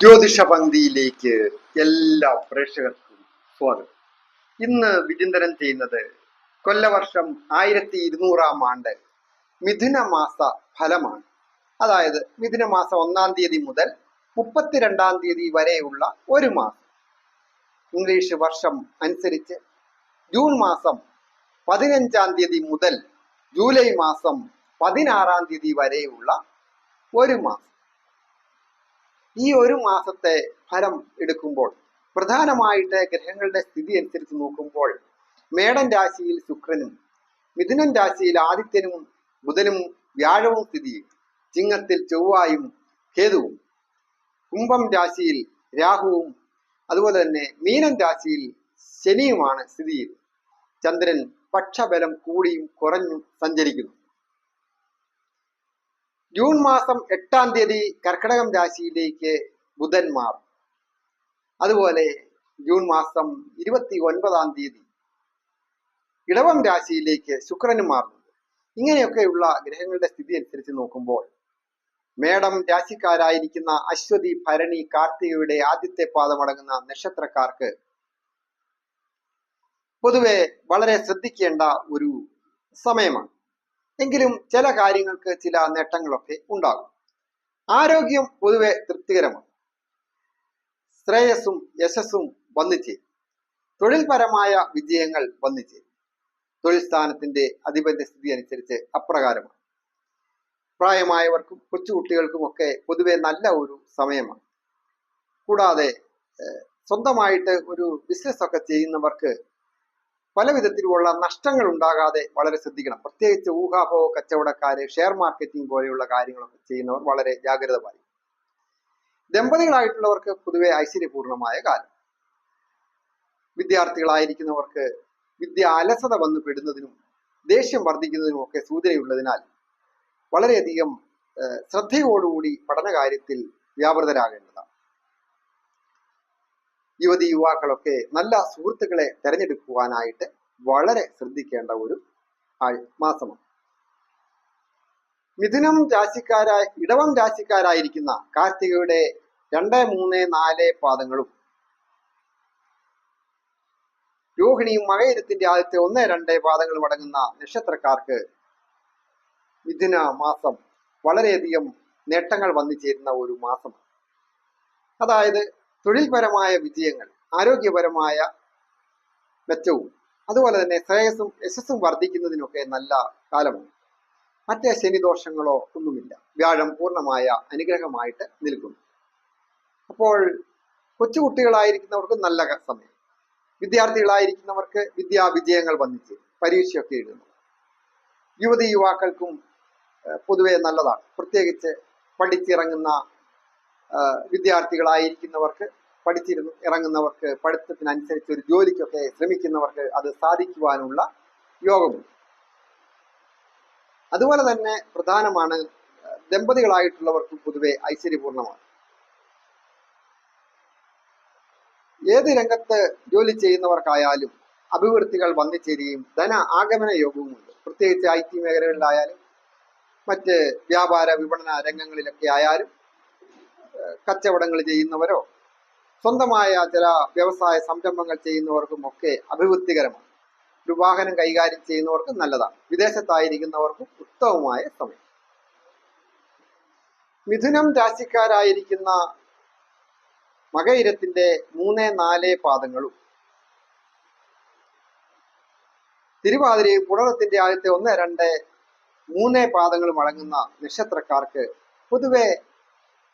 ജ്യോതിഷ പങ്ക്തിയിലേക്ക് എല്ലാ പ്രേക്ഷകർക്കും സ്വാഗതം. ഇന്ന് വിചിന്തനം ചെയ്യുന്നത് കൊല്ലവർഷം ആയിരത്തി ഇരുന്നൂറാം ആണ്ട് മിഥുന മാസ ഫലമാണ്. അതായത് മിഥുന മാസം ഒന്നാം തീയതി മുതൽ മുപ്പത്തിരണ്ടാം തീയതി വരെയുള്ള ഒരു മാസം. ഇംഗ്ലീഷ് വർഷം അനുസരിച്ച് ജൂൺ മാസം പതിനഞ്ചാം തീയതി മുതൽ ജൂലൈ മാസം പതിനാറാം തീയതി വരെയുള്ള ഒരു മാസം. ഈ ഒരു മാസത്തെ ഫലം എടുക്കുമ്പോൾ പ്രധാനമായിട്ട് ഗ്രഹങ്ങളുടെ സ്ഥിതി അനുസരിച്ച് നോക്കുമ്പോൾ മേടൻ രാശിയിൽ ശുക്രനും മിഥുനൻ രാശിയിൽ ആദിത്യനും ബുധനും വ്യാഴവും സ്ഥിതി ചിങ്ങത്തിൽ ചൊവ്വായും കേതുവും. കുംഭം രാശിയിൽ രാഹുവും അതുപോലെ തന്നെ മീനൻ രാശിയിൽ ശനിയുമാണ് സ്ഥിതി ചന്ദ്രൻ പക്ഷബലം കൂടിയും കുറഞ്ഞും സഞ്ചരിക്കുന്നു. ജൂൺ മാസം എട്ടാം തീയതി കർക്കിടകം രാശിയിലേക്ക് ബുധൻ മാറും. അതുപോലെ ജൂൺ മാസം ഇരുപത്തി ഒൻപതാം തീയതി ഇടവം രാശിയിലേക്ക് ശുക്രനും മാറുന്നു ഇങ്ങനെയൊക്കെയുള്ള ഗ്രഹങ്ങളുടെ സ്ഥിതി അനുസരിച്ച് നോക്കുമ്പോൾ മേടം രാശിക്കാരായിരിക്കുന്ന അശ്വതി ഭരണി കാർത്തികയുടെ ആദ്യത്തെ പാദമടങ്ങുന്ന നക്ഷത്രക്കാർക്ക് പൊതുവെ വളരെ ശ്രദ്ധിക്കേണ്ട ഒരു സമയമാണ്. എങ്കിലും ചില കാര്യങ്ങൾക്ക് ചില നേട്ടങ്ങളൊക്കെ ഉണ്ടാകും. ആരോഗ്യം പൊതുവെ തൃപ്തികരമാണ്. ശ്രേയസ്സും യശസ്സും വന്നിച്ചേരും തൊഴിൽപരമായ വിജയങ്ങൾ വന്നിച്ചേരും തൊഴിൽ സ്ഥാനത്തിന്റെ അധിപത്യ സ്ഥിതി അനുസരിച്ച് അപ്രകാരമാണ്. പ്രായമായവർക്കും കൊച്ചുകുട്ടികൾക്കുമൊക്കെ പൊതുവെ നല്ല ഒരു സമയമാണ്. കൂടാതെ സ്വന്തമായിട്ട് ഒരു ബിസിനസ് ഒക്കെ ചെയ്യുന്നവർക്ക് പല വിധത്തിലുള്ള നഷ്ടങ്ങൾ ഉണ്ടാകാതെ വളരെ ശ്രദ്ധിക്കണം. പ്രത്യേകിച്ച് ഊഹാപോ കച്ചവടക്കാര് ഷെയർ മാർക്കറ്റിംഗ് പോലെയുള്ള കാര്യങ്ങളൊക്കെ ചെയ്യുന്നവർ വളരെ ജാഗ്രത പാലിക്കും ദമ്പതികളായിട്ടുള്ളവർക്ക് പൊതുവെ ഐശ്വര്യപൂർണമായ കാലം. വിദ്യാർത്ഥികളായിരിക്കുന്നവർക്ക് വിദ്യ അലസത വന്നു പെടുന്നതിനും ദേഷ്യം വർദ്ധിക്കുന്നതിനും ഒക്കെ സൂചനയുള്ളതിനാൽ വളരെയധികം ശ്രദ്ധയോടുകൂടി ശ്രദ്ധയോടുകൂടി പഠനകാര്യത്തിൽ വ്യാപൃതരാകേണ്ടതാണ്. യുവതി യുവാക്കളൊക്കെ നല്ല സുഹൃത്തുക്കളെ തിരഞ്ഞെടുക്കുവാനായിട്ട് വളരെ ശ്രദ്ധിക്കേണ്ട ഒരു മാസമാണ്. മിഥുനം രാശിക്കാരായ ഇടവം രാശിക്കാരായിരിക്കുന്ന കാർത്തികയുടെ രണ്ട് മൂന്ന് നാല് പാദങ്ങളും രോഹിണിയും മകയിരത്തിന്റെ ആദ്യത്തെ ഒന്ന് രണ്ട് പാദങ്ങളും അടങ്ങുന്ന നക്ഷത്രക്കാർക്ക് മിഥുന മാസം വളരെയധികം നേട്ടങ്ങൾ വന്നു ചേരുന്ന ഒരു മാസമാണ്. അതായത് തൊഴിൽപരമായ വിജയങ്ങൾ ആരോഗ്യപരമായ മെച്ചവും അതുപോലെ തന്നെ ശ്രേയസ്സും യശസ്സും വർദ്ധിക്കുന്നതിനൊക്കെ നല്ല കാലമാണ്. മറ്റേ ശനിദോഷങ്ങളോ ഒന്നുമില്ല. വ്യാഴം പൂർണമായ അനുഗ്രഹമായിട്ട് നിൽക്കുന്നു. അപ്പോൾ കൊച്ചുകുട്ടികളായിരിക്കുന്നവർക്ക് നല്ല സമയം. വിദ്യാർത്ഥികളായിരിക്കുന്നവർക്ക് വിദ്യാ വിജയങ്ങൾ വന്നിച്ച് പരീക്ഷയൊക്കെ എഴുതുന്നു. യുവതി യുവാക്കൾക്കും പൊതുവെ നല്ലതാണ്. പ്രത്യേകിച്ച് പഠിച്ചിറങ്ങുന്ന വിദ്യാർത്ഥികളായിരിക്കുന്നവർക്ക് പഠിച്ചിരുന്നു ഇറങ്ങുന്നവർക്ക് പഠിത്തത്തിനനുസരിച്ച് ഒരു ജോലിക്കൊക്കെ ശ്രമിക്കുന്നവർക്ക് അത് സാധിക്കുവാനുള്ള യോഗമുണ്ട്. അതുപോലെ തന്നെ പ്രധാനമാണ് ദമ്പതികളായിട്ടുള്ളവർക്കും പൊതുവെ ഐശ്വര്യപൂർണമാണ്. ഏത് രംഗത്ത് ജോലി ചെയ്യുന്നവർക്കായാലും അഭിവൃദ്ധികൾ വന്നു ചേരുകയും ധന ആഗമന യോഗവുമുണ്ട്. പ്രത്യേകിച്ച് ഐ ടി മേഖലകളിലായാലും മറ്റ് വ്യാപാര വിപണന രംഗങ്ങളിലൊക്കെ ആയാലും കച്ചവടങ്ങൾ ചെയ്യുന്നവരോ? സ്വന്തമായ ചില വ്യവസായ സംരംഭങ്ങൾ ചെയ്യുന്നവർക്കും ഒക്കെ അഭിവൃദ്ധികരമാണ്. ഒരു വാഹനം കൈകാര്യം ചെയ്യുന്നവർക്കും നല്ലതാണ്. വിദേശത്തായിരിക്കുന്നവർക്കും ഉത്തമമായ സമയം. മിഥുനം രാശിക്കാരായിരിക്കുന്ന മകയിരത്തിന്റെ മൂന്ന് നാല് പാദങ്ങളും തിരുവാതിരി പുണരത്തിന്റെ ആദ്യത്തെ ഒന്ന് രണ്ട് മൂന്ന് പാദങ്ങളും അടങ്ങുന്ന നക്ഷത്രക്കാർക്ക് പൊതുവെ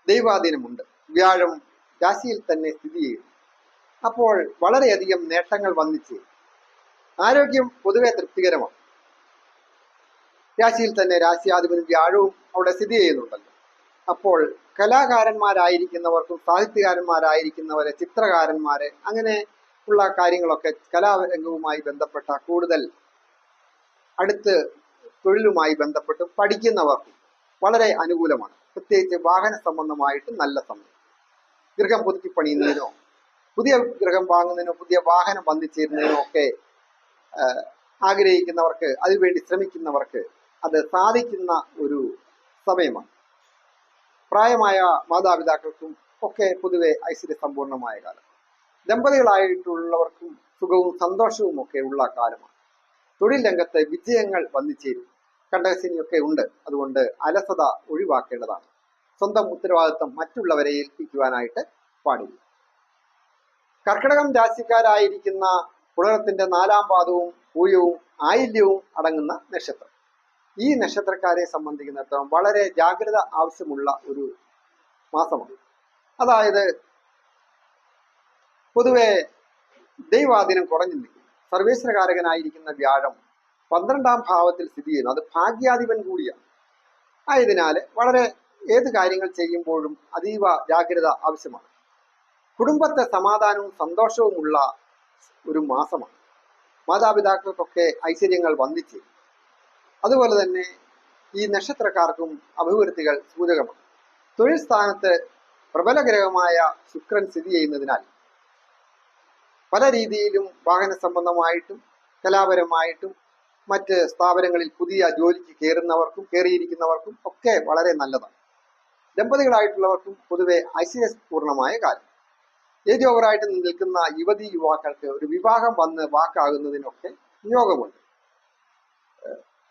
ദൈവാധീനമുണ്ട്. വ്യാഴം രാശിയിൽ തന്നെ സ്ഥിതി ചെയ്യുന്നു അപ്പോൾ വളരെയധികം നേട്ടങ്ങൾ വന്നിച്ച് ആരോഗ്യം പൊതുവെ തൃപ്തികരമാണ്. രാശിയിൽ തന്നെ രാശിയാധിപനും വ്യാഴവും അവിടെ സ്ഥിതി ചെയ്യുന്നുണ്ടല്ലോ. അപ്പോൾ കലാകാരന്മാരായിരിക്കുന്നവർക്കും സാഹിത്യകാരന്മാരായിരിക്കുന്നവരെ ചിത്രകാരന്മാരെ അങ്ങനെ ഉള്ള കാര്യങ്ങളൊക്കെ കലാരംഗവുമായി ബന്ധപ്പെട്ട കൂടുതൽ അടുത്ത് തൊഴിലുമായി ബന്ധപ്പെട്ട് പഠിക്കുന്നവർക്കും വളരെ അനുകൂലമാണ്. പ്രത്യേകിച്ച് വാഹന സംബന്ധമായിട്ട് നല്ല സമയം. ഗൃഹം പുതുക്കി പണിയുന്നതിനോ പുതിയ ഗൃഹം വാങ്ങുന്നതിനോ പുതിയ വാഹനം വന്നിച്ചേരുന്നതിനോ ഒക്കെ ആഗ്രഹിക്കുന്നവർക്ക് അതിനുവേണ്ടി ശ്രമിക്കുന്നവർക്ക് അത് സാധിക്കുന്ന ഒരു സമയമാണ്. പ്രായമായ മാതാപിതാക്കൾക്കും ഒക്കെ പൊതുവെ ഐശ്വര്യ സമ്പൂർണമായ കാലം. ദമ്പതികളായിട്ടുള്ളവർക്കും സുഖവും സന്തോഷവും ഒക്കെ ഉള്ള കാലമാണ്. തൊഴിൽ രംഗത്ത് വിജയങ്ങൾ വന്നിച്ചേരും കണ്ടകശനിയൊക്കെ ഉണ്ട്. അതുകൊണ്ട് അലസത ഒഴിവാക്കേണ്ടതാണ്. സ്വന്തം ഉത്തരവാദിത്വം മറ്റുള്ളവരെ ഏൽപ്പിക്കുവാനായിട്ട് പാടില്ല. കർക്കിടകം രാശിക്കാരായിരിക്കുന്ന പുലരത്തിന്റെ നാലാം പാദവും പൂയവും ആയില്യവും അടങ്ങുന്ന നക്ഷത്രം. ഈ നക്ഷത്രക്കാരെ സംബന്ധിക്കുന്നിടത്തോളം വളരെ ജാഗ്രത ആവശ്യമുള്ള ഒരു മാസമാണ്. അതായത് പൊതുവെ ദൈവാധീനം കുറഞ്ഞു നിൽക്കും സർവേശ്വരകാരകനായിരിക്കുന്ന വ്യാഴം പന്ത്രണ്ടാം ഭാവത്തിൽ സ്ഥിതി ചെയ്യുന്നു. അത് ഭാഗ്യാധിപൻ കൂടിയാണ്. ആയതിനാൽ വളരെ ഏത് കാര്യങ്ങൾ ചെയ്യുമ്പോഴും അതീവ ജാഗ്രത ആവശ്യമാണ്. കുടുംബത്തെ സമാധാനവും സന്തോഷവുമുള്ള ഒരു മാസമാണ്. മാതാപിതാക്കൾക്കൊക്കെ ഐശ്വര്യങ്ങൾ വന്നിച്ച്. അതുപോലെ തന്നെ ഈ നക്ഷത്രക്കാർക്കും അഭിവൃദ്ധികൾ സൂചകമാണ്. തൊഴിൽ സ്ഥാനത്ത് പ്രബല ഗ്രഹമായ ശുക്രൻ സ്ഥിതി ചെയ്യുന്നതിനാൽ പല രീതിയിലും വാഹന സംബന്ധമായിട്ടും കലാപരമായിട്ടും മറ്റ് സ്ഥാപനങ്ങളിൽ പുതിയ ജോലിക്ക് കയറുന്നവർക്കും കയറിയിരിക്കുന്നവർക്കും ഒക്കെ വളരെ നല്ലതാണ്. ദമ്പതികളായിട്ടുള്ളവർക്കും പൊതുവെ ഐശ്വര്യപൂർണമായ കാര്യം. ഏജ് ഓവറായിട്ട് നിൽക്കുന്ന യുവതി യുവാക്കൾക്ക് ഒരു വിവാഹം വന്ന് വാക്കാകുന്നതിനൊക്കെ നിയോഗമുണ്ട്.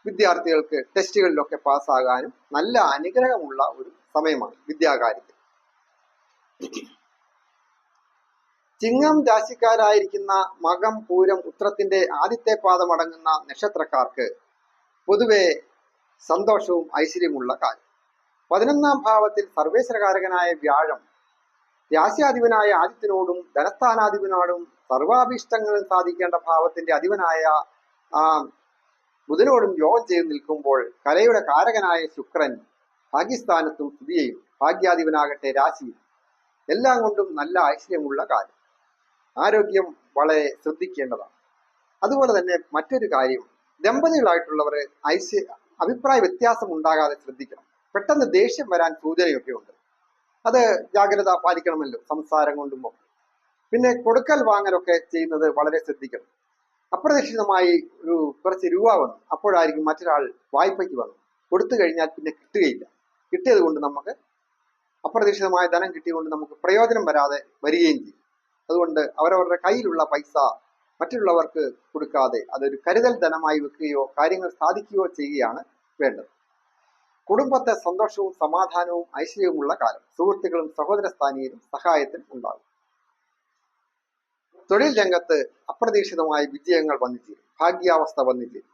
വിദ്യാർത്ഥികൾക്ക് ടെസ്റ്റുകളിലൊക്കെ പാസ്സാകാനും നല്ല അനുഗ്രഹമുള്ള ഒരു സമയമാണ് വിദ്യാകാര്യത്തിൽ. ചിങ്ങം രാശിക്കാരായിരിക്കുന്ന മകം പൂരം ഉത്രത്തിന്റെ ആദ്യത്തെ പാദം അടങ്ങുന്ന നക്ഷത്രക്കാർക്ക് പൊതുവെ സന്തോഷവും ഐശ്വര്യമുള്ള കാലം. പതിനൊന്നാം ഭാവത്തിൽ സർവേശ്വരകാരകനായ വ്യാഴം രാശ്യാധിപനായ ആദിത്യനോടും ധനസ്ഥാനാധിപനോടും സർവാഭീഷ്ടങ്ങളും സാധിക്കേണ്ട ഭാവത്തിന്റെ അധിപനായ ആ ബുധനോടും യോഗം ചെയ്ത് നിൽക്കുമ്പോൾ കലയുടെ കാരകനായ ശുക്രൻ ഭാഗ്യസ്ഥാനത്തും സ്ഥിതി ഭാഗ്യാധിപനാകട്ടെ രാശിയും എല്ലാം കൊണ്ടും നല്ല ഐശ്വര്യമുള്ള കാര്യം ആരോഗ്യം വളരെ ശ്രദ്ധിക്കേണ്ടതാണ്. അതുപോലെ തന്നെ മറ്റൊരു കാര്യം ദമ്പതികളായിട്ടുള്ളവർ ഐശ്വര്യ അഭിപ്രായ വ്യത്യാസം ഉണ്ടാകാതെ ശ്രദ്ധിക്കണം. പെട്ടെന്ന് ദേഷ്യം വരാൻ സൂചനയൊക്കെ ഉണ്ട്. അത് ജാഗ്രത പാലിക്കണമല്ലോ സംസാരം കൊണ്ടും പിന്നെ കൊടുക്കൽ വാങ്ങലൊക്കെ ചെയ്യുന്നത് വളരെ ശ്രദ്ധിക്കണം. അപ്രതീക്ഷിതമായി ഒരു കുറച്ച് രൂപ വന്നു. അപ്പോഴായിരിക്കും മറ്റൊരാൾ വായ്പയ്ക്ക് വന്നു. കൊടുത്തു കഴിഞ്ഞാൽ പിന്നെ കിട്ടുകയില്ല. കിട്ടിയത് കൊണ്ട് നമുക്ക് അപ്രതീക്ഷിതമായ ധനം കിട്ടിയതുകൊണ്ട് നമുക്ക് പ്രയോജനം വരാതെ വരികയും ചെയ്യും. അതുകൊണ്ട് അവരവരുടെ കയ്യിലുള്ള പൈസ മറ്റുള്ളവർക്ക് കൊടുക്കാതെ അതൊരു കരുതൽ ധനമായി വെക്കുകയോ കാര്യങ്ങൾ സാധിക്കുകയോ ചെയ്യുകയാണ് വേണ്ടത്. കുടുംബത്തെ സന്തോഷവും സമാധാനവും ഐശ്വര്യവുമുള്ള കാലം. സുഹൃത്തുക്കളും സഹോദര സ്ഥാനീയരും സഹായത്തിൽ ഉണ്ടാകും. തൊഴിൽ രംഗത്ത് അപ്രതീക്ഷിതമായ വിജയങ്ങൾ വന്നിട്ടില്ല. ഭാഗ്യാവസ്ഥ വന്നിട്ടില്ല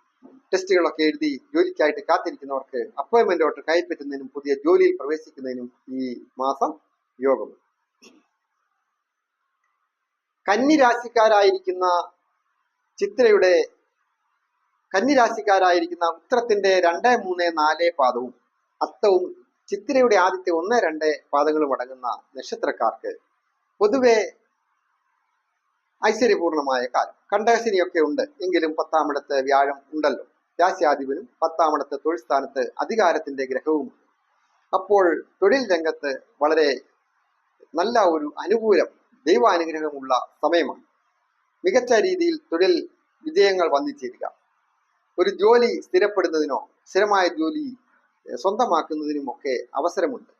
ടെസ്റ്റുകളൊക്കെ എഴുതി ജോലിക്കായിട്ട് കാത്തിരിക്കുന്നവർക്ക് അപ്പോയിന്റ്മെന്റോട്ട് കൈപ്പറ്റുന്നതിനും പുതിയ ജോലിയിൽ പ്രവേശിക്കുന്നതിനും ഈ മാസം യോഗം. കന്നിരാശിക്കാരായിരിക്കുന്ന ചിത്രയുടെ കന്നിരാശിക്കാരായിരിക്കുന്ന ഉത്തരത്തിന്റെ രണ്ട് മൂന്ന് നാല് പാദവും അത്തവും ചിത്രയുടെ ആദ്യത്തെ ഒന്ന് രണ്ട് പാദങ്ങളും അടങ്ങുന്ന നക്ഷത്രക്കാർക്ക് പൊതുവെ ഐശ്വര്യപൂർണമായ കാലം. കണ്ടകശനിയൊക്കെ ഉണ്ട്. എങ്കിലും പത്താമിടത്ത് വ്യാഴം ഉണ്ടല്ലോ. രാശ്യാധിപനും പത്താമിടത്ത് തൊഴിൽ സ്ഥാനത്ത് അധികാരത്തിന്റെ ഗ്രഹവും അപ്പോൾ തൊഴിൽ രംഗത്ത് വളരെ നല്ല ഒരു അനുകൂലം ദൈവാനുഗ്രഹമുള്ള സമയമാണ്. മികച്ച രീതിയിൽ തൊഴിൽ വിജയങ്ങൾ വന്നിച്ചേരുക. ഒരു ജോലി സ്ഥിരപ്പെടുന്നതിനോ സ്ഥിരമായ ജോലി സ്വന്തമാക്കുന്നതിനും സ്വന്തമാക്കുന്നതിനുമൊക്കെ അവസരമുണ്ട്.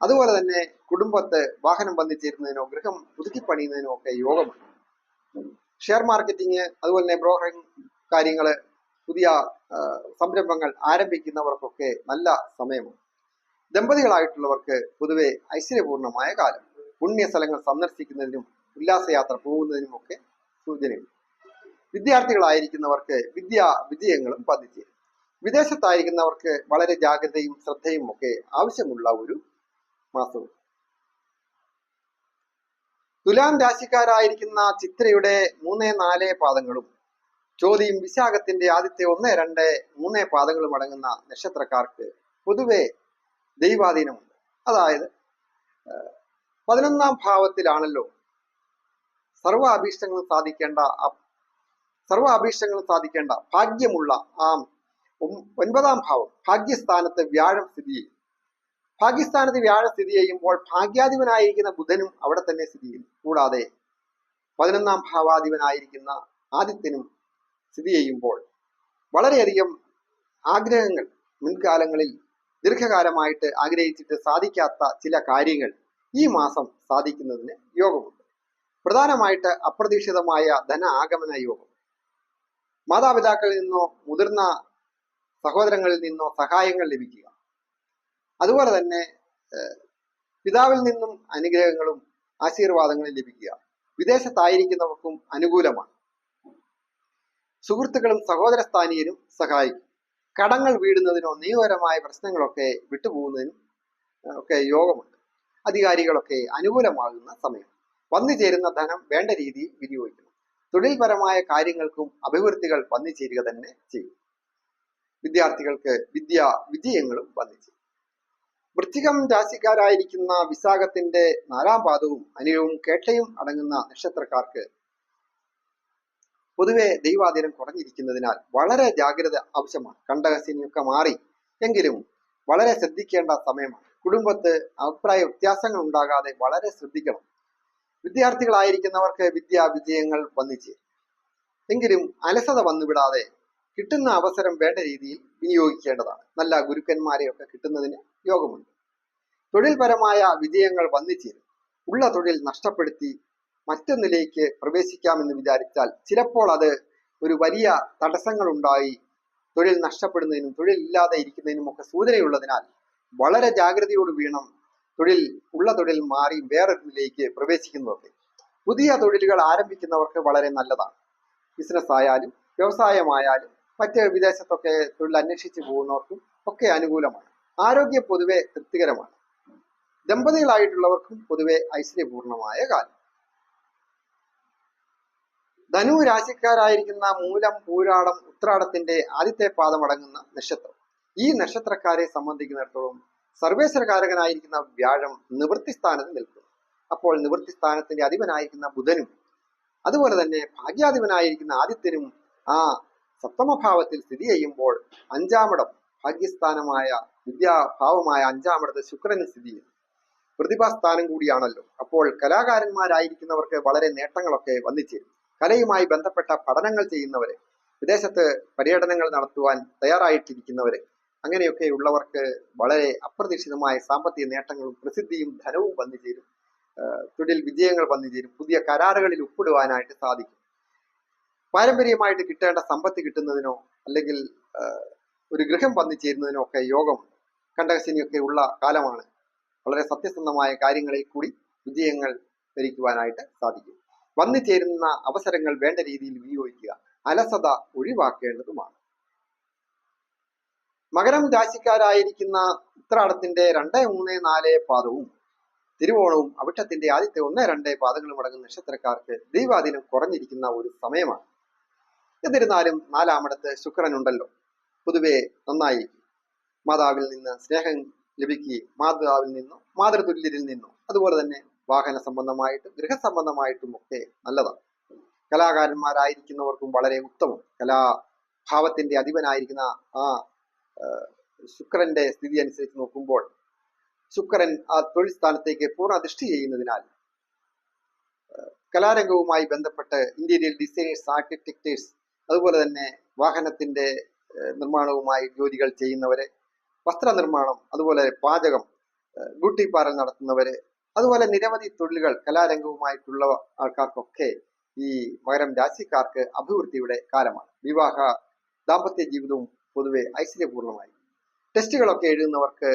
അതുപോലെ തന്നെ കുടുംബത്ത് വാഹനം വന്നിച്ചേരുന്നതിനോ ഗൃഹം പുതുക്കിപ്പണിയുന്നതിനോ ഒക്കെ യോഗമുണ്ട്. ഷെയർ മാർക്കറ്റിംഗ് അതുപോലെ തന്നെ ബ്രോക്കറിംഗ് കാര്യങ്ങൾ പുതിയ സംരംഭങ്ങൾ ആരംഭിക്കുന്നവർക്കൊക്കെ നല്ല സമയമാണ്. ദമ്പതികളായിട്ടുള്ളവർക്ക് പൊതുവെ ഐശ്വര്യപൂർണമായ കാലം. പുണ്യ സ്ഥലങ്ങൾ സന്ദർശിക്കുന്നതിനും ഉല്ലാസയാത്ര പോകുന്നതിനും ഒക്കെ സൂചനയുണ്ട്. വിദ്യാർത്ഥികളായിരിക്കുന്നവർക്ക് വിദ്യാ വിജയങ്ങളും പതിച്ച് വിദേശത്തായിരിക്കുന്നവർക്ക് വളരെ ജാഗ്രതയും ശ്രദ്ധയും ഒക്കെ ആവശ്യമുള്ള ഒരു മാസവും. തുലാം രാശിക്കാരായിരിക്കുന്ന ചിത്രയുടെ മൂന്ന് നാല് പാദങ്ങളും ചോദ്യം വിശാഖത്തിന്റെ ആദ്യത്തെ ഒന്ന് രണ്ട് മൂന്ന് പാദങ്ങളും അടങ്ങുന്ന നക്ഷത്രക്കാർക്ക് പൊതുവെ ദൈവാധീനമുണ്ട്. അതായത് പതിനൊന്നാം ഭാവത്തിലാണല്ലോ സർവ അഭീഷ്ടങ്ങളും സാധിക്കേണ്ട സർവ അഭീഷ്ടങ്ങളും സാധിക്കേണ്ട ഭാഗ്യമുള്ള ആ ഒൻപതാം ഭാവം ഭാഗ്യസ്ഥാനത്ത് വ്യാഴം സ്ഥിതി ചെയ്യും. ഭാഗ്യസ്ഥാനത്ത് വ്യാഴം സ്ഥിതി ചെയ്യുമ്പോൾ ഭാഗ്യാധിപനായിരിക്കുന്ന ബുധനും അവിടെ തന്നെ സ്ഥിതി ചെയ്യും. കൂടാതെ പതിനൊന്നാം ഭാവാധിപനായിരിക്കുന്ന ആദിത്യനും സ്ഥിതി ചെയ്യുമ്പോൾ വളരെയധികം ആഗ്രഹങ്ങൾ മുൻകാലങ്ങളിൽ ദീർഘകാലമായിട്ട് ആഗ്രഹിച്ചിട്ട് സാധിക്കാത്ത ചില കാര്യങ്ങൾ ഈ മാസം സാധിക്കുന്നതിന് യോഗമുണ്ട്. പ്രധാനമായിട്ട് അപ്രതീക്ഷിതമായ ധന ആഗമന യോഗം. മാതാപിതാക്കളിൽ നിന്നോ മുതിർന്ന സഹോദരങ്ങളിൽ നിന്നോ സഹായങ്ങൾ ലഭിക്കുക. അതുപോലെ തന്നെ പിതാവിൽ നിന്നും അനുഗ്രഹങ്ങളും ആശീർവാദങ്ങളും ലഭിക്കുക. വിദേശത്തായിരിക്കുന്നവർക്കും അനുകൂലമാണ്. സുഹൃത്തുക്കളും സഹോദര സ്ഥാനീയരും സഹായിക്കും. കടങ്ങൾ വീടുന്നതിനോ നിയമപരമായ പ്രശ്നങ്ങളൊക്കെ വിട്ടുപോകുന്നതിനും ഒക്കെ യോഗമുണ്ട്. അധികാരികളൊക്കെ അനുകൂലമാകുന്ന സമയം. വന്നു ചേരുന്ന ധനം വേണ്ട രീതിയിൽ വിനിയോഗിക്കണം. തൊഴിൽപരമായ കാര്യങ്ങൾക്കും അഭിവൃദ്ധികൾ വന്നു ചേരുക തന്നെ ചെയ്യും. വിദ്യാർത്ഥികൾക്ക് വിദ്യ വിജയങ്ങളും വന്നു ചേരും. വൃശ്ചികം രാശിക്കാരായിരിക്കുന്ന വിശാഖത്തിന്റെ നാലാം പാദവും അനിയവും കേട്ടയും അടങ്ങുന്ന നക്ഷത്രക്കാർക്ക് പൊതുവെ ദൈവാധീനം കുറഞ്ഞിരിക്കുന്നതിനാൽ വളരെ ജാഗ്രത ആവശ്യമാണ്. കണ്ടകശനിയൊക്കെ മാറി എങ്കിലും വളരെ ശ്രദ്ധിക്കേണ്ട സമയമാണ്. കുടുംബത്ത് അഭിപ്രായ വ്യത്യാസങ്ങൾ ഉണ്ടാകാതെ വളരെ ശ്രദ്ധിക്കണം. വിദ്യാർത്ഥികളായിരിക്കുന്നവർക്ക് വിദ്യാ വിജയങ്ങൾ വന്നിച്ചേരും എങ്കിലും അലസത വന്നുവിടാതെ കിട്ടുന്ന അവസരം വേണ്ട രീതിയിൽ വിനിയോഗിക്കേണ്ടതാണ്. നല്ല ഗുരുക്കന്മാരെയൊക്കെ കിട്ടുന്നതിന് യോഗമുണ്ട്. തൊഴിൽപരമായ വിജയങ്ങൾ വന്നിച്ചേരും ഉള്ള തൊഴിൽ നഷ്ടപ്പെടുത്തി മറ്റൊന്നിലേക്ക് പ്രവേശിക്കാമെന്ന് വിചാരിച്ചാൽ ചിലപ്പോൾ അത് ഒരു വലിയ തടസ്സങ്ങൾ ഉണ്ടായി തൊഴിൽ നഷ്ടപ്പെടുന്നതിനും തൊഴിൽ ഇല്ലാതെ ഇരിക്കുന്നതിനും ഒക്കെ സൂചനയുള്ളതിനാൽ വളരെ ജാഗ്രതയോട് വീണം തൊഴിൽ ഉള്ള തൊഴിൽ മാറി വേറൊരിലേക്ക് പ്രവേശിക്കുന്നതൊക്കെ. പുതിയ തൊഴിലുകൾ ആരംഭിക്കുന്നവർക്ക് വളരെ നല്ലതാണ്. ബിസിനസ് ആയാലും വ്യവസായമായാലും മറ്റ് വിദേശത്തൊക്കെ തൊഴിൽ അന്വേഷിച്ച് പോകുന്നവർക്കും ഒക്കെ അനുകൂലമാണ്. ആരോഗ്യം പൊതുവെ തൃപ്തികരമാണ്. ദമ്പതികളായിട്ടുള്ളവർക്കും പൊതുവെ ഐശ്വര്യപൂർണമായ കാലം. ധനു രാശിക്കാരായിരിക്കുന്ന മൂലം പൂരാടം ഉത്രാടത്തിന്റെ ആദ്യത്തെ പാദമടങ്ങുന്ന നക്ഷത്രം. ഈ നക്ഷത്രക്കാരെ സംബന്ധിക്കുന്നിടത്തോളം സർവേശ്വരകാരകനായിരിക്കുന്ന വ്യാഴം നിവൃത്തി സ്ഥാനത്ത് നിൽക്കുന്നു. അപ്പോൾ നിവൃത്തി സ്ഥാനത്തിന്റെ അധിപനായിരിക്കുന്ന ബുധനും അതുപോലെ തന്നെ ഭാഗ്യാധിപനായിരിക്കുന്ന ആദിത്യനും ആ സപ്തമഭാവത്തിൽ സ്ഥിതി ചെയ്യുമ്പോൾ അഞ്ചാമിടം ഭാഗ്യസ്ഥാനമായ വിദ്യാഭാവമായ അഞ്ചാമിടത്ത് ശുക്രന് സ്ഥിതി ചെയ്യുന്നു. പ്രതിഭാസ്ഥാനം കൂടിയാണല്ലോ. അപ്പോൾ കലാകാരന്മാരായിരിക്കുന്നവർക്ക് വളരെ നേട്ടങ്ങളൊക്കെ വന്നിച്ചേരും. കലയുമായി ബന്ധപ്പെട്ട പഠനങ്ങൾ ചെയ്യുന്നവരെ വിദേശത്ത് പര്യടനങ്ങൾ നടത്തുവാൻ തയ്യാറായിട്ടിരിക്കുന്നവര് അങ്ങനെയൊക്കെ ഉള്ളവർക്ക് വളരെ അപ്രതീക്ഷിതമായ സാമ്പത്തിക നേട്ടങ്ങളും പ്രസിദ്ധിയും ധനവും വന്നു ചേരും. തൊഴിൽ വിജയങ്ങൾ വന്നു ചേരും. പുതിയ കരാറുകളിൽ ഒപ്പിടുവാനായിട്ട് സാധിക്കും. പാരമ്പര്യമായിട്ട് കിട്ടേണ്ട സമ്പത്ത് കിട്ടുന്നതിനോ അല്ലെങ്കിൽ ഒരു ഗൃഹം വന്നു ചേരുന്നതിനോ ഒക്കെ യോഗമുണ്ട്. കണ്ടകശനിയൊക്കെ ഉള്ള കാലമാണ്. വളരെ സത്യസന്ധമായ കാര്യങ്ങളിൽ കൂടി വിജയങ്ങൾ ധരിക്കുവാനായിട്ട് സാധിക്കും. വന്നു ചേരുന്ന അവസരങ്ങൾ വേണ്ട രീതിയിൽ വിനിയോഗിക്കുക അലസത ഒഴിവാക്കേണ്ടതുമാണ്. മകരം രാശിക്കാരായിരിക്കുന്ന ഉത്രാടത്തിന്റെ രണ്ട് മൂന്ന് നാല് പാദവും തിരുവോണവും അവിട്ടത്തിന്റെ ആദ്യത്തെ ഒന്ന് രണ്ട് പാദങ്ങളും അടങ്ങുന്ന നക്ഷത്രക്കാർക്ക് ദൈവാധീനം കുറഞ്ഞിരിക്കുന്ന ഒരു സമയമാണ്. എന്നിരുന്നാലും നാലാമിടത്ത് ശുക്രനുണ്ടല്ലോ പൊതുവെ നന്നായിരിക്കും. മാതാവിൽ നിന്ന് സ്നേഹം ലഭിക്കുകയും മാതാവിൽ നിന്നോ മാതൃതുല്യരിൽ നിന്നോ അതുപോലെ തന്നെ വാഹന സംബന്ധമായിട്ടും ഗൃഹസംബന്ധമായിട്ടും ഒക്കെ നല്ലതാണ്. കലാകാരന്മാരായിരിക്കുന്നവർക്കും വളരെ ഉത്തമം. കലാഭാവത്തിന്റെ അധിപനായിരിക്കുന്ന ആ, ശുക്രന്റെ സ്ഥിതി അനുസരിച്ച് നോക്കുമ്പോൾ ശുക്രൻ ആ തൊഴിൽ സ്ഥാനത്തേക്ക് പൂർണ ദൃഷ്ടി ചെയ്യുന്നതിനാൽ കലാരംഗവുമായി ബന്ധപ്പെട്ട് ഇന്റീരിയർ ഡിസൈനേഴ്സ് ആർക്കിടെക്ടേഴ്സ് അതുപോലെ തന്നെ വാഹനത്തിന്റെ നിർമ്മാണവുമായി ജോലികൾ ചെയ്യുന്നവരെ വസ്ത്ര നിർമ്മാണം അതുപോലെ പാചകം ബ്യൂട്ടി പാർലർ നടത്തുന്നവര് അതുപോലെ നിരവധി തൊഴിലുകൾ കലാരംഗവുമായിട്ടുള്ള ആൾക്കാർക്കൊക്കെ ഈ മകരം രാശിക്കാർക്ക് അഭിവൃദ്ധിയുടെ കാലമാണ്. വിവാഹ ദാമ്പത്യ ജീവിതവും പൊതുവെ ഐശ്വര്യപൂർണമായി. ടെസ്റ്റുകളൊക്കെ എഴുതുന്നവർക്ക്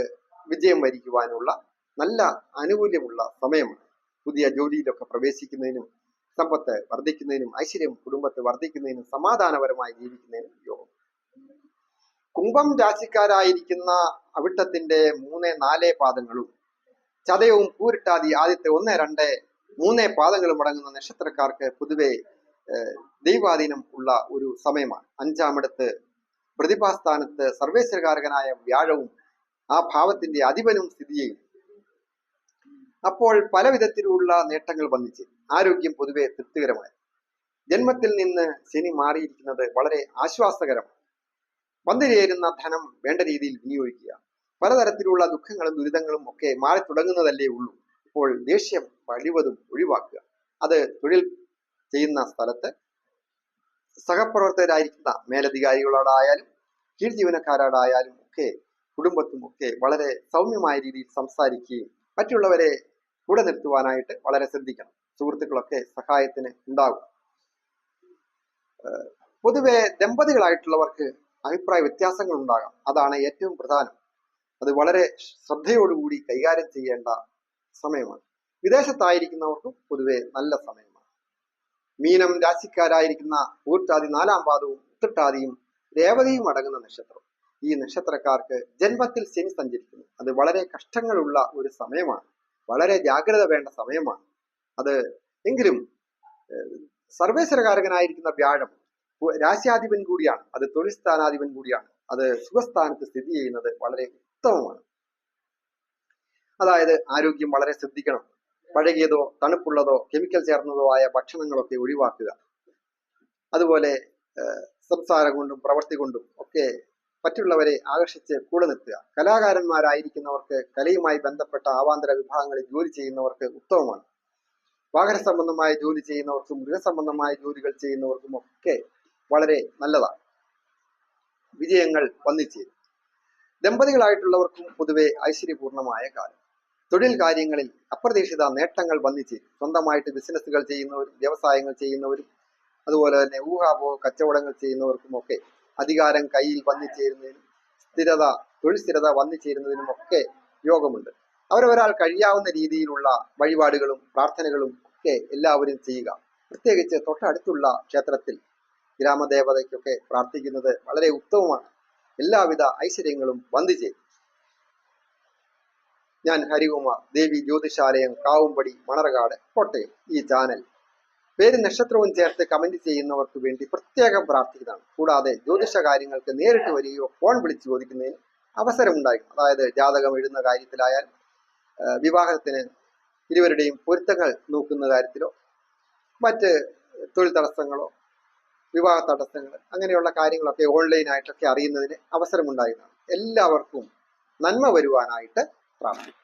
വിജയം വരിക്കുവാനുള്ള നല്ല ആനുകൂല്യമുള്ള സമയമാണ്. പുതിയ ജോലിയിലൊക്കെ പ്രവേശിക്കുന്നതിനും സമ്പത്ത് വർദ്ധിക്കുന്നതിനും ഐശ്വര്യം കുടുംബത്ത് വർദ്ധിക്കുന്നതിനും സമാധാനപരമായി ജീവിക്കുന്നതിനും യോഗം. കുംഭം രാശിക്കാരായിരിക്കുന്ന അവിട്ടത്തിന്റെ മൂന്ന് നാല് പാദങ്ങളും ചതയവും പൂരിട്ടാതി ആദ്യത്തെ ഒന്ന് രണ്ട് മൂന്ന് പാദങ്ങളും അടങ്ങുന്ന നക്ഷത്രക്കാർക്ക് പൊതുവെ ദൈവാധീനം ഉള്ള ഒരു സമയമാണ്. അഞ്ചാമിടത്ത് പ്രതിഭാസ്ഥാനത്ത് സർവേശ്വരകാരകനായ വ്യാഴവും ആ ഭാവത്തിന്റെ അധിപനും സ്ഥിതി ചെയ്യും അപ്പോൾ പല വിധത്തിലുള്ള നേട്ടങ്ങൾ വന്നിച്ച് ആരോഗ്യം പൊതുവെ തൃപ്തികരമായി ജന്മത്തിൽ നിന്ന് ശനി മാറിയിരിക്കുന്നത് വളരെ ആശ്വാസകരമാണ്. വന്നിരേരുന്ന ധനം വേണ്ട രീതിയിൽ വിനിയോഗിക്കുക. പലതരത്തിലുള്ള ദുഃഖങ്ങളും ദുരിതങ്ങളും ഒക്കെ മാറി തുടങ്ങുന്നതല്ലേ ഉള്ളൂ. ഇപ്പോൾ ദേഷ്യം കഴിവതും ഒഴിവാക്കുക. അത് തൊഴിൽ ചെയ്യുന്ന സ്ഥലത്ത് സഹപ്രവർത്തകരായിരിക്കുന്ന മേലധികാരികളോടായാലും കീഴ് ജീവനക്കാരോടായാലും ഒക്കെ കുടുംബത്തും ഒക്കെ വളരെ സൗമ്യമായ രീതിയിൽ സംസാരിക്കുകയും മറ്റുള്ളവരെ കൂടെ നിർത്തുവാനായിട്ട് വളരെ ശ്രദ്ധിക്കണം. സുഹൃത്തുക്കളൊക്കെ സഹായത്തിന് ഉണ്ടാകും പൊതുവെ ദമ്പതികളായിട്ടുള്ളവർക്ക് അഭിപ്രായ വ്യത്യാസങ്ങൾ ഉണ്ടാകാം. അതാണ് ഏറ്റവും പ്രധാനം. അത് വളരെ ശ്രദ്ധയോടുകൂടി കൈകാര്യം ചെയ്യേണ്ട സമയമാണ്. വിദേശത്തായിരിക്കുന്നവർക്കും പൊതുവെ നല്ല സമയമാണ്. മീനം രാശിക്കാരായിരിക്കുന്ന ഊർട്ടാതി നാലാം പാദവും ഉത്രട്ടാതിയും രേവതിയും അടങ്ങുന്ന നക്ഷത്രം. ഈ നക്ഷത്രക്കാർക്ക് ജന്മത്തിൽ ശനി സഞ്ചരിക്കുന്നു. അത് വളരെ കഷ്ടങ്ങളുള്ള ഒരു സമയമാണ്. വളരെ ജാഗ്രത വേണ്ട സമയമാണ്. അത് എങ്കിലും സർവേശ്വരകാരകനായിരിക്കുന്ന വ്യാഴം രാശ്യാധിപൻ കൂടിയാണ്. അത് തൊഴിൽ സ്ഥാനാധിപൻ കൂടിയാണ്. അത് സുഖസ്ഥാനത്ത് സ്ഥിതി ചെയ്യുന്നത് വളരെ ഉത്തമമാണ്. അതായത് ആരോഗ്യം വളരെ ശ്രദ്ധിക്കണം. പഴകിയതോ തണുപ്പുള്ളതോ കെമിക്കൽ ചേർന്നതോ ആയ ഭക്ഷണങ്ങളൊക്കെ ഒഴിവാക്കുക. അതുപോലെ സംസാരം കൊണ്ടും പ്രവൃത്തി കൊണ്ടും ഒക്കെ മറ്റുള്ളവരെ ആകർഷിച്ച് കൂടെ നിർത്തുക. കലാകാരന്മാരായിരിക്കുന്നവർക്ക് കലയുമായി ബന്ധപ്പെട്ട ആവാന്തര വിഭാഗങ്ങളിൽ ജോലി ചെയ്യുന്നവർക്ക് ഉത്തമമാണ്. വാഹന സംബന്ധമായ ജോലി ചെയ്യുന്നവർക്കും ഗൃഹസംബന്ധമായ ജോലികൾ ചെയ്യുന്നവർക്കും ഒക്കെ വളരെ നല്ലതാണ്. വിജയങ്ങൾ വന്നിച്ചേരും. ദമ്പതികളായിട്ടുള്ളവർക്കും പൊതുവെ ഐശ്വര്യപൂർണമായ കാലം. തൊഴിൽ കാര്യങ്ങളിൽ അപ്രതീക്ഷിത നേട്ടങ്ങൾ വന്നിച്ച് സ്വന്തമായിട്ട് ബിസിനസ്സുകൾ ചെയ്യുന്നവരും വ്യവസായങ്ങൾ ചെയ്യുന്നവരും അതുപോലെ തന്നെ ഊഹാപോഹ കച്ചവടങ്ങൾ ചെയ്യുന്നവർക്കും ഒക്കെ അധികാരം കയ്യിൽ വന്നിച്ചേരുന്നതിനും സ്ഥിരത തൊഴിൽ സ്ഥിരത വന്നിച്ചേരുന്നതിനും ഒക്കെ യോഗമുണ്ട്. അവരവരാൾ കഴിയാവുന്ന രീതിയിലുള്ള വഴിപാടുകളും പ്രാർത്ഥനകളും ഒക്കെ എല്ലാവരും ചെയ്യുക. പ്രത്യേകിച്ച് തൊട്ടടുത്തുള്ള ക്ഷേത്രത്തിൽ ഗ്രാമദേവതയ്ക്കൊക്കെ പ്രാർത്ഥിക്കുന്നത് വളരെ ഉത്തമമാണ്. എല്ലാവിധ ഐശ്വര്യങ്ങളും വന്നു ചേരും. ഞാൻ ഹരികുമാർ. ദേവി ജ്യോതിശാലയം കാവുംപടി മണർകാട് കോട്ടയം. ഈ ചാനൽ. പേര് നക്ഷത്രവും ചേർത്ത് കമന്റ് ചെയ്യുന്നവർക്ക് വേണ്ടി പ്രത്യേകം പ്രാർത്ഥിക്കുന്നതാണ്. കൂടാതെ ജ്യോതിഷ കാര്യങ്ങൾക്ക് നേരിട്ട് വരികയോ ഫോൺ വിളിച്ച് ചോദിക്കുന്നതിന് അവസരമുണ്ടായിരിക്കും. അതായത് ജാതകം എഴുതുന്ന കാര്യത്തിലായാൽ വിവാഹത്തിന് ഇരുവരുടെയും പൊരുത്തങ്ങൾ നോക്കുന്ന കാര്യത്തിലോ മറ്റ് തൊഴിൽ തടസ്സങ്ങളോ വിവാഹ തടസ്സങ്ങൾ അങ്ങനെയുള്ള കാര്യങ്ങളൊക്കെ ഓൺലൈനായിട്ടൊക്കെ അറിയുന്നതിന് അവസരമുണ്ടായിരുന്നതാണ് എല്ലാവർക്കും നന്മ വരുവാനായിട്ട് പ്രാർത്ഥിക്കും.